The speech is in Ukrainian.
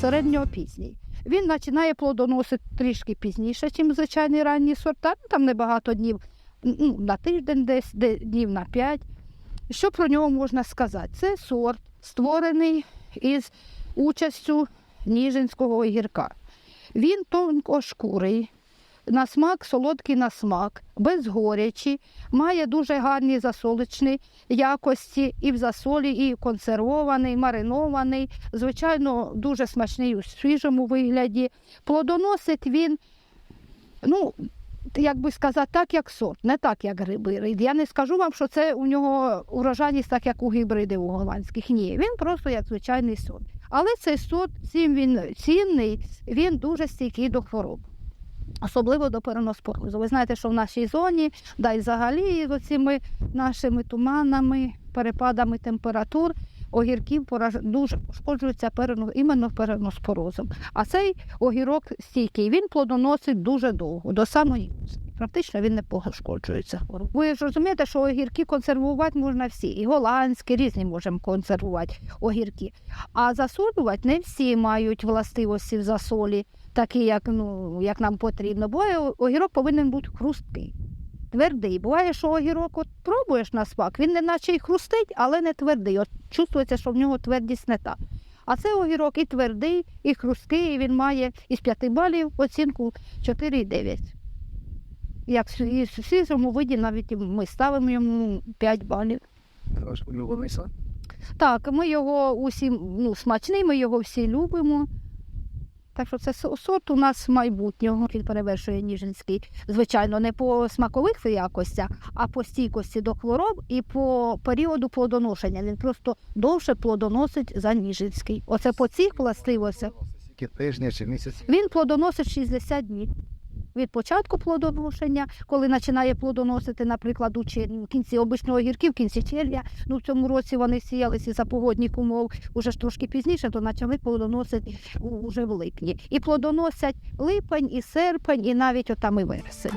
середньопізній. Він починає плодоносити трішки пізніше, ніж звичайний ранні сорт, Ну, там небагато днів, ну, на тиждень десь, де- днів на п'ять. Що про нього можна сказати? Це сорт, створений із участю ніжинського огірка. Він тонкошкурий, на смак, солодкий на смак, без має дуже гарні засолочні якості і в засолі, і консервований, маринований. Звичайно, дуже смачний у свіжому вигляді. Плодоносить він, ну, як би сказати, так, як сорт, не так, як гибрид. Я не скажу вам, що це у нього урожайність, так як у гібридів у голландських. Ні, він просто як звичайний сорт. Але цей сорт, цим він цінний, він дуже стійкий до хвороб. Особливо до переноспорозу. Ви знаєте, що в нашій зоні, да й взагалі з оцими нашими туманами, перепадами температур, огірків пораж- дуже пошкоджуються перено... іменно переноспорозом. А цей огірок стійкий, він плодоносить дуже довго, до самої. Практично він не пошкоджується. Ви ж розумієте, що огірки консервувати можна всі. І голландські, різні можемо консервувати огірки. А засолювати не всі мають властивості в засолі, такі, як, ну, як нам потрібно. Буває, огірок повинен бути хрусткий. Твердий. Буває, що огірок от пробуєш на смак, він не наче й хрустить, але не твердий. От чувствується, що в нього твердість не та. А це огірок і твердий, і хрусткий, і він має із 5 балів оцінку 4,9. Як сві- в свіжому виді навіть ми ставимо йому 5 балів. Так, ми його усі ну, смачний, ми його всі любимо. Так що це сорт у нас майбутнього. Він перевершує Ніжинський. Звичайно, не по смакових якостях, а по стійкості до хвороб і по періоду плодоношення. Він просто довше плодоносить за Ніжинський. Оце по цих властивостях. Тижня чи місяць? Він плодоносить 60 днів. Від початку плодоношення, коли починає плодоносити, наприклад, у кінці обичного гірки, в кінці червня. Ну в цьому році вони сіялися за погодних умов уже ж трошки пізніше, то почали плодоносити уже в липні. І плодоносять липень, і серпень, і навіть отам і вересень.